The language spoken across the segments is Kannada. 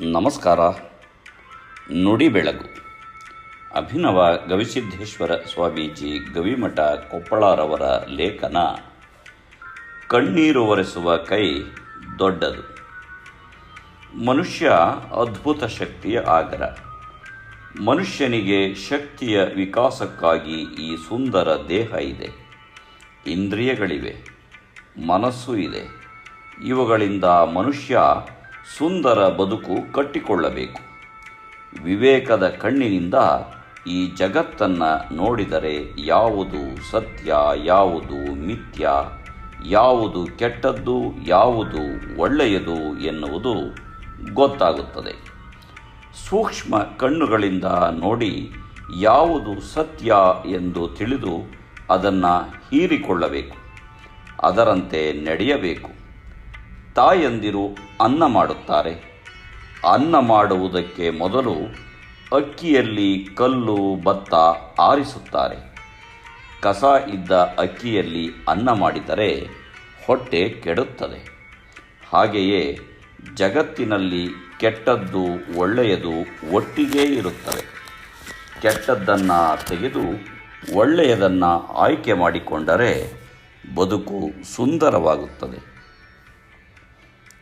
ನಮಸ್ಕಾರ. ನುಡಿ ಬೆಳಗು. ಅಭಿನವ ಗವಿಸಿದ್ಧೇಶ್ವರ ಸ್ವಾಮೀಜಿ ಗವಿಮಠ ಕೊಪ್ಪಳರವರ ಲೇಖನ, ಕಣ್ಣೀರು ಒರೆಸುವ ಕೈ ದೊಡ್ಡದು. ಮನುಷ್ಯ ಅದ್ಭುತ ಶಕ್ತಿಯ ಆಗರ. ಮನುಷ್ಯನಿಗೆ ಶಕ್ತಿಯ ವಿಕಾಸಕ್ಕಾಗಿ ಈ ಸುಂದರ ದೇಹ ಇದೆ. ಇಂದ್ರಿಯಗಳಿವೆ, ಮನಸ್ಸು ಇದೆ. ಇವುಗಳಿಂದ ಮನುಷ್ಯ ಸುಂದರ ಬದುಕು ಕಟ್ಟಿಕೊಳ್ಳಬೇಕು. ವಿವೇಕದ ಕಣ್ಣಿನಿಂದ ಈ ಜಗತ್ತನ್ನು ನೋಡಿದರೆ ಯಾವುದು ಸತ್ಯ, ಯಾವುದು ಮಿಥ್ಯ, ಯಾವುದು ಕೆಟ್ಟದ್ದು, ಯಾವುದು ಒಳ್ಳೆಯದು ಎನ್ನುವುದು ಗೊತ್ತಾಗುತ್ತದೆ. ಸೂಕ್ಷ್ಮ ಕಣ್ಣುಗಳಿಂದ ನೋಡಿ ಯಾವುದು ಸತ್ಯ ಎಂದು ತಿಳಿದು ಅದನ್ನು ಹೀರಿಕೊಳ್ಳಬೇಕು. ಅದರಂತೆ ನಡೆಯಬೇಕು. ತಾಯಂದಿರು ಅನ್ನ ಮಾಡುತ್ತಾರೆ. ಅನ್ನ ಮಾಡುವುದಕ್ಕೆ ಮೊದಲು ಅಕ್ಕಿಯಲ್ಲಿ ಕಲ್ಲು, ಭತ್ತ ಆರಿಸುತ್ತಾರೆ. ಕಸ ಇದ್ದ ಅಕ್ಕಿಯಲ್ಲಿ ಅನ್ನ ಮಾಡಿದರೆ ಹೊಟ್ಟೆ ಕೆಡುತ್ತದೆ. ಹಾಗೆಯೇ ಜಗತ್ತಿನಲ್ಲಿ ಕೆಟ್ಟದ್ದು ಒಳ್ಳೆಯದು ಒಟ್ಟಿಗೆ ಇರುತ್ತವೆ ಕೆಟ್ಟದ್ದನ್ನು ತೆಗೆದು ಒಳ್ಳೆಯದನ್ನು ಆಯ್ಕೆ ಮಾಡಿಕೊಂಡರೆ ಬದುಕು ಸುಂದರವಾಗುತ್ತದೆ.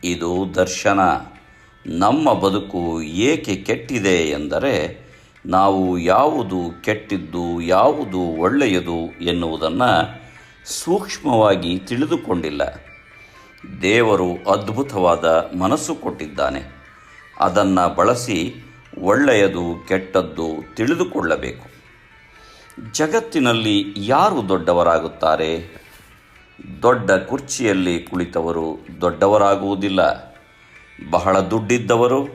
ಇದು ದರ್ಶನ. ನಮ್ಮ ಬದುಕು ಏಕೆ ಕೆಟ್ಟಿದೆ ಎಂದರೆ, ನಾವು ಯಾವುದು ಕೆಟ್ಟಿದ್ದು, ಯಾವುದು ಒಳ್ಳೆಯದು ಎನ್ನುವುದನ್ನು ಸೂಕ್ಷ್ಮವಾಗಿ ತಿಳಿದುಕೊಂಡಿಲ್ಲ. ದೇವರು ಅದ್ಭುತವಾದ ಮನಸ್ಸು ಕೊಟ್ಟಿದ್ದಾನೆ. ಅದನ್ನು ಬಳಸಿ ಒಳ್ಳೆಯದು, ಕೆಟ್ಟದ್ದು ತಿಳಿದುಕೊಳ್ಳಬೇಕು. ಜಗತ್ತಿನಲ್ಲಿ ಯಾರು ದೊಡ್ಡವರಾಗುತ್ತಾರೆ? ದೊಡ್ಡ ಕುರ್ಚಿಯಲ್ಲಿ ಕುಳಿತವರು ದೊಡ್ಡವರಾಗುವುದಿಲ್ಲ. ಬಹಳ ದುಡ್ಡಿದ್ದವರು,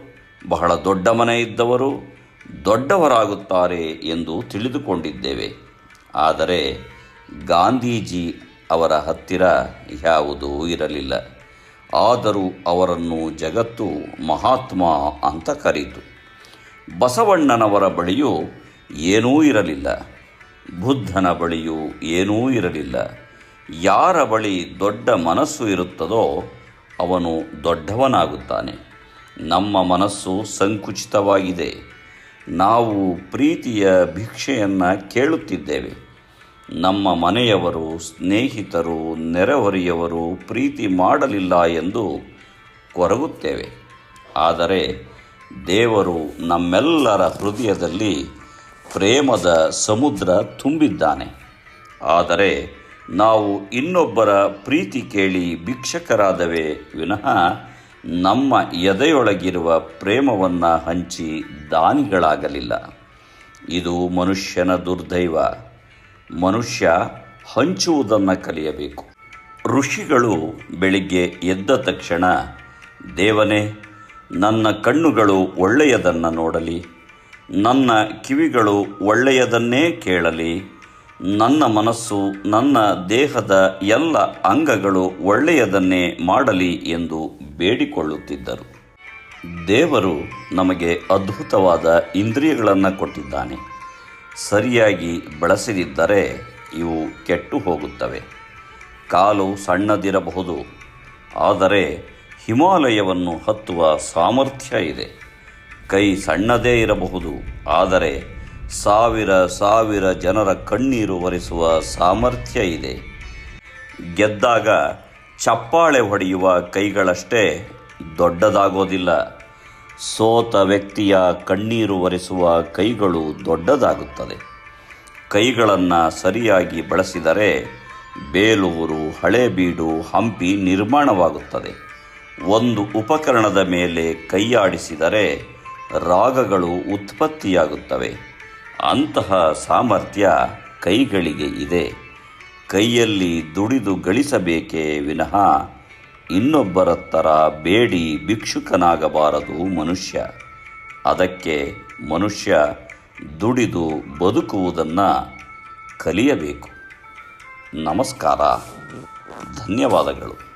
ಬಹಳ ದೊಡ್ಡ ಮನೆ ಇದ್ದವರು ದೊಡ್ಡವರಾಗುತ್ತಾರೆ ಎಂದು ತಿಳಿದುಕೊಂಡಿದ್ದೇವೆ. ಆದರೆ ಗಾಂಧೀಜಿ ಅವರ ಹತ್ತಿರ ಯಾವುದೂ ಇರಲಿಲ್ಲ. ಆದರೂ ಅವರನ್ನು ಜಗತ್ತು ಮಹಾತ್ಮ ಅಂತ ಕರೀತು. ಬಸವಣ್ಣನವರ ಬಳಿಯೂ ಏನೂ ಇರಲಿಲ್ಲ. ಬುದ್ಧನ ಬಳಿಯೂ ಏನೂ ಇರಲಿಲ್ಲ. ಯಾರ ಬಳಿ ದೊಡ್ಡ ಮನಸ್ಸು ಇರುತ್ತದೋ ಅವನು ದೊಡ್ಡವನಾಗುತ್ತಾನೆ. ನಮ್ಮ ಮನಸ್ಸು ಸಂಕುಚಿತವಾಗಿದೆ. ನಾವು ಪ್ರೀತಿಯ ಭಿಕ್ಷೆಯನ್ನು ಕೇಳುತ್ತಿದ್ದೇವೆ. ನಮ್ಮ ಮನೆಯವರು, ಸ್ನೇಹಿತರು, ನೆರೆಹೊರೆಯವರು ಪ್ರೀತಿ ಮಾಡಲಿಲ್ಲ ಎಂದು ಕೊರಗುತ್ತೇವೆ. ಆದರೆ ದೇವರು ನಮ್ಮೆಲ್ಲರ ಹೃದಯದಲ್ಲಿ ಪ್ರೇಮದ ಸಮುದ್ರ ತುಂಬಿದ್ದಾನೆ. ಆದರೆ ನಾವು ಇನ್ನೊಬ್ಬರ ಪ್ರೀತಿ ಕೇಳಿ ಭಿಕ್ಷಕರಾದವೇ ವಿನಃ ನಮ್ಮ ಎದೆಯೊಳಗಿರುವ ಪ್ರೇಮವನ್ನು ಹಂಚಿ ದಾನಿಗಳಾಗಲಿಲ್ಲ. ಇದು ಮನುಷ್ಯನ ದುರ್ದೈವ. ಮನುಷ್ಯ ಹಂಚುವುದನ್ನು ಕಲಿಯಬೇಕು. ಋಷಿಗಳು ಬೆಳಿಗ್ಗೆ ಎದ್ದ ತಕ್ಷಣ, ದೇವನೇ, ನನ್ನ ಕಣ್ಣುಗಳು ಒಳ್ಳೆಯದನ್ನು ನೋಡಲಿ. ನನ್ನ ಕಿವಿಗಳು ಒಳ್ಳೆಯದನ್ನೇ ಕೇಳಲಿ. ನನ್ನ ಮನಸ್ಸು, ನನ್ನ ದೇಹದ ಎಲ್ಲ ಅಂಗಗಳು ಒಳ್ಳೆಯದನ್ನೇ ಮಾಡಲಿ ಎಂದು ಬೇಡಿಕೊಳ್ಳುತ್ತಿದ್ದರು. ದೇವರು ನಮಗೆ ಅದ್ಭುತವಾದ ಇಂದ್ರಿಯಗಳನ್ನು ಕೊಟ್ಟಿದ್ದಾನೆ. ಸರಿಯಾಗಿ ಬಳಸದಿದ್ದರೆ ಇವು ಕೆಟ್ಟು ಹೋಗುತ್ತವೆ. ಕಾಲು ಸಣ್ಣದಿರಬಹುದು, ಆದರೆ ಹಿಮಾಲಯವನ್ನು ಹತ್ತುವ ಸಾಮರ್ಥ್ಯ ಇದೆ. ಕೈ ಸಣ್ಣದೇ ಇರಬಹುದು, ಆದರೆ ಸಾವಿರ ಸಾವಿರ ಜನರ ಕಣ್ಣೀರು ಒರೆಸುವ ಸಾಮರ್ಥ್ಯ ಇದೆ. ಗೆದ್ದಾಗ ಚಪ್ಪಾಳೆ ಹೊಡೆಯುವ ಕೈಗಳಷ್ಟೇ ದೊಡ್ಡದಾಗೋದಿಲ್ಲ. ಸೋತ ವ್ಯಕ್ತಿಯ ಕಣ್ಣೀರು ಒರೆಸುವ ಕೈಗಳು ದೊಡ್ಡದಾಗುತ್ತದೆ. ಕೈಗಳನ್ನು ಸರಿಯಾಗಿ ಬಳಸಿದರೆ ಬೇಲೂರು ಹಳೇಬೀಡು ಹಂಪಿ ನಿರ್ಮಾಣವಾಗುತ್ತದೆ. ಒಂದು ಉಪಕರಣದ ಮೇಲೆ ಕೈಯಾಡಿಸಿದರೆ ರಾಗಗಳು ಉತ್ಪತ್ತಿಯಾಗುತ್ತವೆ. ಅಂತಹ ಸಾಮರ್ಥ್ಯ ಕೈಗಳಿಗೆ ಇದೆ. ಕೈಯಲ್ಲಿ ದುಡಿದು ಗಳಿಸಬೇಕೇ ವಿನಃ ಇನ್ನೊಬ್ಬರ ಥರ ಬೇಡಿ ಭಿಕ್ಷುಕನಾಗಬಾರದು ಮನುಷ್ಯ. ಅದಕ್ಕೆ ಮನುಷ್ಯ ದುಡಿದು ಬದುಕುವುದನ್ನು ಕಲಿಯಬೇಕು. ನಮಸ್ಕಾರ. ಧನ್ಯವಾದಗಳು.